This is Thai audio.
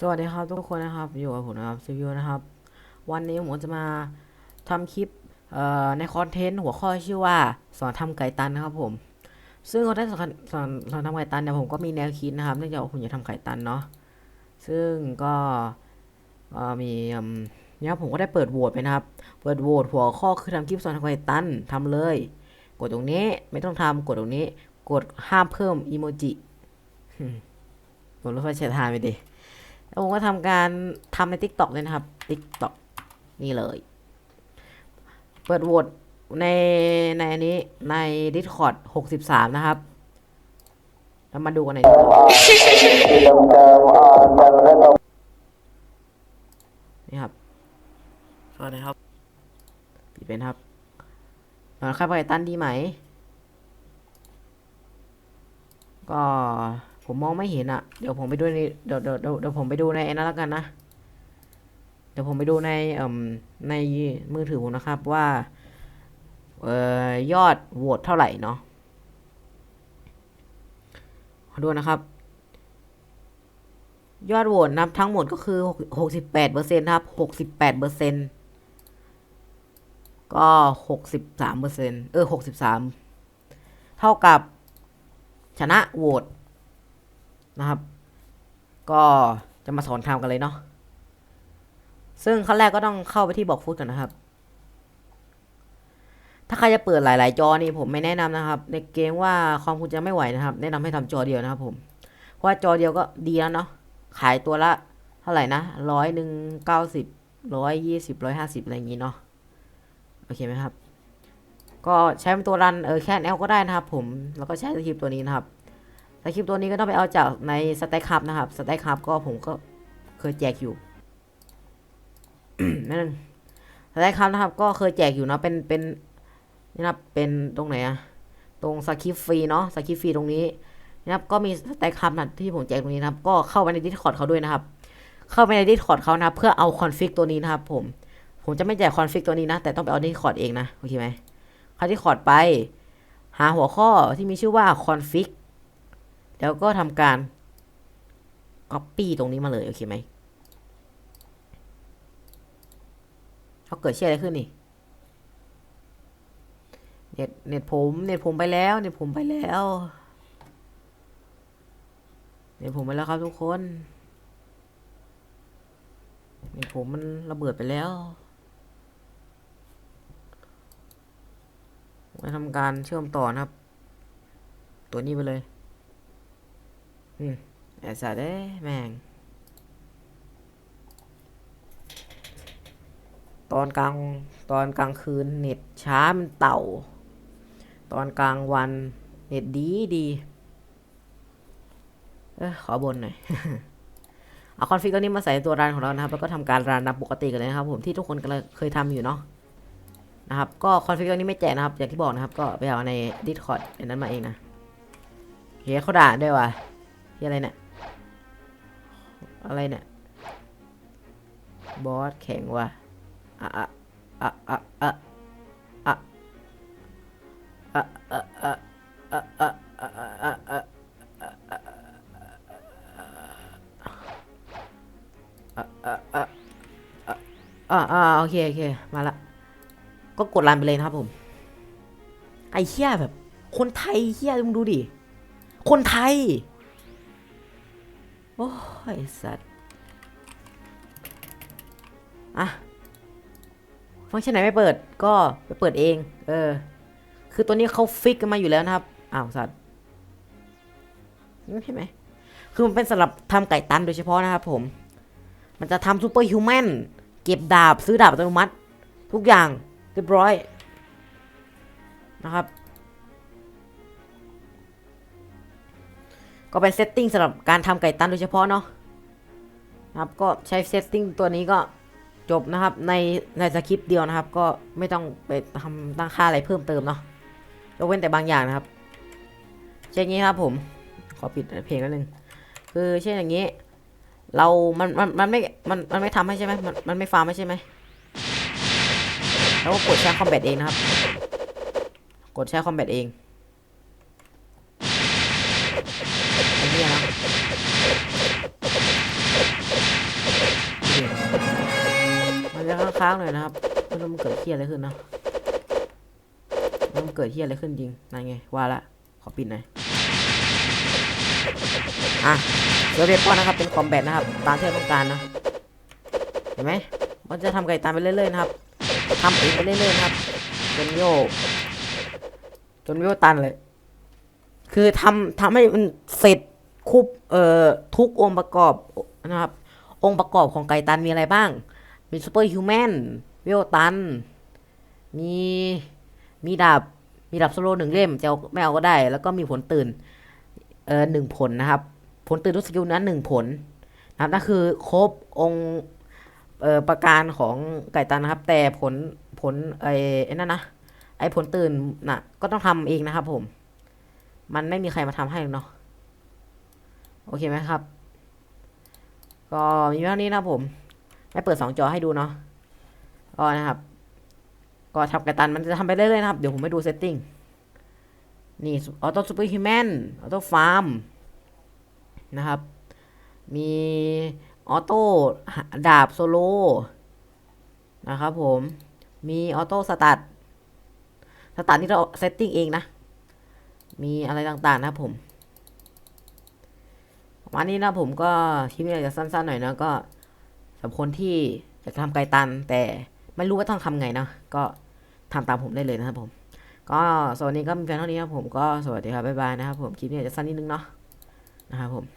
สวัสดีครับทุกคนนะครับอยู่กับผมนะครับซีวิวนะครับ วันนี้ผมจะมาทำคลิปในคอนเทนต์หัวข้อชื่อว่าสอนทำไก่ตันนะครับผม ซึ่งคอนเทนต์สอนสอนสอนทำไก่ตันเนี่ยผมก็มีแนวคิดนะครับเนื่องจากว่าผมอยากทำไก่ตันเนาะซึ่งก็มีเนี่ยผมก็ได้เปิดโหวตไปนะครับ เปิดโหวตหัวข้อคือทำคลิปสอนทำไก่ตันทำเลย กดตรงนี้ไม่ต้องทำกดตรงนี้ กดห้ามเพิ่มอีโมจิกดรถไฟเฉียดทางไปดิ แล้วผมก็ทำการทำใน Tik t o อกเลยนะครับ Tik t o อกนี่เลย เปิดโหวตในในอันนี้ใน Discord 63 นะครับแล้วมาดูกันใน Discord นี่ครับสวัสดีครับปิดเป็นครับนอนค่าไฟตันดีไหม ก็ ผมมองไม่เห็นอะเดี๋ยวผมไปดูในเดี๋ยวเดี๋ยวเดี๋ยวผมไปดูในนั้นแล้วกันนะ เดี๋ยวผมไปดูในเอ่มในมือถือผมนะครับว่าเอ่อยอดโหวตเท่าไหร่เนาะขอดูนะครับ ยอดโหวตนับทั้งหมดก็คือหกสิบแปดเปอร์เซ็นต์ครับหกสิบแปดเปอร์เซ็นต์ก็หกสิบสามเปอร์เซ็นต์เออหกสิบสามเท่ากับชนะโหวต นะครับ ก็จะมาสอนทำกันเลยเนาะซึ่งขั้นแรกก็ต้องเข้าไปที่บอกฟุตก่อนนะครับ ถ้าใครจะเปิดหลาย ๆ จอนี่ผมไม่แนะนำนะครับ ในเกมว่าความคุณจะไม่ไหวนะครับ แนะนำให้ทำจอเดียวนะครับผม เพราะว่าจอเดียวก็ดีแล้วเนาะ ขายตัวละเท่าไหร่นะร้อยหนึ่งเก้าสิบร้อยยี่สิบร้อยห้าสิบอะไรอย่างงี้เนาะ โอเคไหมครับ ก็ใช้เป็นตัวรันเออแค่แอลก็ได้นะครับผม แล้วก็ใช้สคริปต์ตัวนี้นะครับ สคริปต์ตัวนี้ก็ต้องไปเอาจากในสแต็กคับนะครับสแต็กคับก็ผมก็เคยแจกอยู่นั่นสแต็กคับนะครับ ก็เคยแจกอยู่เนาะเป็นเป็นนี่นะครับเป็นตรงไหนอะตรงสคริปต์ฟรีเนาะสคริปต์ฟรีตรงนี้นะครับก็มีสแต็กคับนะที่ผมแจกตรงนี้นะครับ ก็เข้าไปในดิสคอร์ดเขาด้วยนะครับ เข้าไปในดิสคอร์ดเขานะครับเพื่อเอาคอนฟิกตัวนี้นะครับ ผม ผมจะไม่แจกคอนฟิกตัวนี้นะ แต่ต้องไปเอาที่คอร์ดเองนะโอเคไหมเข้าที่คอร์ดไป หาหัวข้อที่มีชื่อว่าคอนฟิก แล้วก็ทำการ Copy ตรงนี้มาเลย โอเคไหมเขาเกิดเชื่ออะไรขึ้นนี่เน็ตเน็ตผมเน็ตผมไปแล้วเน็ตผมไปแล้วเน็ตผมไปแล้วครับทุกคนเน็ตผมมันระเบิดไปแล้วมาทำการเชื่อมต่อนะครับ ตัวนี้ไปเลย อืมไอ้สัตว์เอ้แม่ง ตอนกลางตอนกลางคืนเน็ตช้ามันเต่า ตอนกลางวันเน็ตดีดีเออขอบนหน่อย เอาคอนฟิกตัวนี้มาใส่ตัวรันของเรานะครับ แล้วก็ทำการรันตามปกติกันเลยนะครับ ผมที่ทุกคนเคยทำอยู่เนาะนะครับ ก็คอนฟิกตัวนี้ไม่แจกนะครับ อย่างที่บอกนะครับ ก็ไปเอาใน Discord อันนั้นมาเองนะเฮียเขาด่าด้วยว่ะ อะไรเนี่ย อะไรเนี่ย บอสแข็งว่ะอะอะอะอะอะอะอะอะอะอะอะอะอะอ่าอ่าโอเคโอเค มาละ ก็กดรันไปเลยนะครับผม ไอ้เหี้ยแบบ คนไทยเหี้ยมึงดูดิ คนไทย โอ้ยสัตว์ อะ ฟังก์ชันไหนไม่เปิดก็ไปเปิดเอง เออ คือตัวนี้เขาฟิกกันมาอยู่แล้วนะครับ อ้าวสัตว์เห็นไหม คือมันเป็นสำหรับทำไก่ตันโดยเฉพาะนะครับผม มันจะทำซูเปอร์ฮิวแมน เก็บดาบซื้อดาบอัตโนมัติ ทุกอย่างเรียบร้อยนะครับ ก็เป็นเซตติ้งสำหรับการทำไก่ตันโดยเฉพาะเนาะนะครับก็ใช้เซตติ้งตัวนี้ก็จบนะครับในในสคริปต์เดียวนะครับ ก็ไม่ต้องไปทำตั้งค่าอะไรเพิ่มเติมเนาะยกเว้นแต่บางอย่างนะครับ เช่นนี้ครับผม ขอปิดเพลงนิดนึงคือเช่นอย่างนี้ เรามันมันมันไม่มันมันไม่ทำให้ใช่ไหมมันมันไม่ฟาร์มให้ใช่ไหมแล้วก็กดใช้คอมแบทเองนะครับ กดใช้คอมแบทเอง ยามันจะค้างๆหน่อยนะครับไม่รู้มันเกิดเทียอะไรขึ้นเนาะมันเกิดเทียอะไรขึ้นจริงนายไงว่าละขอปิดหน่อยอะเซอร์เวป้อนนะครับ เป็นคอมแบทนะครับ ตามที่ต้องการนะเห็นไหมมันจะทำไก่ตามไปเรื่อยๆนะครับทำไปเรื่อยๆนะครับจนโยกจนโยตันเลย คือทำทำให้มันเสร็จ คุบเอ่อทุกองค์ประกอบนะครับ องค์ประกอบของไก่ตันมีอะไรบ้าง มีซูเปอร์ฮิวแมนเวลตัน มีมีดาบมีดาบโซโลหนึ่งเล่มจะเอาไม่เอาก็ได้ แล้วก็มีผลตื่นเอ่อหนึ่งผลนะครับ ผลตื่นทุกสกิลนั้นหนึ่งผลนะครับนั่นคือครบองค์เอ่อประการของไก่ตันนะครับ แต่ผลผลไอ้ไอ้นั่นนะไอ้ผลตื่นน่ะก็ต้องทำเองนะครับผม มันไม่มีใครมาทำให้หรอกเนาะ โอเคไหมครับ ก็มีเท่านี้นะผม ไม่เปิดสองจอให้ดูเนาะก็นะครับ ก็ทำไก่ตันมันจะทำไปเรื่อยๆนะครับ เดี๋ยวผมไปดูเซตติ้งนี่ออโต้ซูเปอร์ฮิวแมนออโต้ฟาร์มนะครับ มีออโต้ดาบโซโลนะครับผม มีออโต้สตาร์ทสตาร์ทนี่เราเซตติ้งเองนะ มีอะไรต่างๆนะครับผม วันนี้นะผมก็คลิปนี้อาจจะสั้นๆหน่อยนะก็สำหรับคนที่อยากจะทำไกลตัน แต่ไม่รู้ว่าต้องทำไงนะก็ทำตามผมได้เลยนะครับผม ก็สวัสดีก็มีแฟนเท่านี้ครับผมก็สวัสดีครับบ๊ายบายนะครับผมคลิปนี้จะสั้นนิดนึงเนาะนะครับผม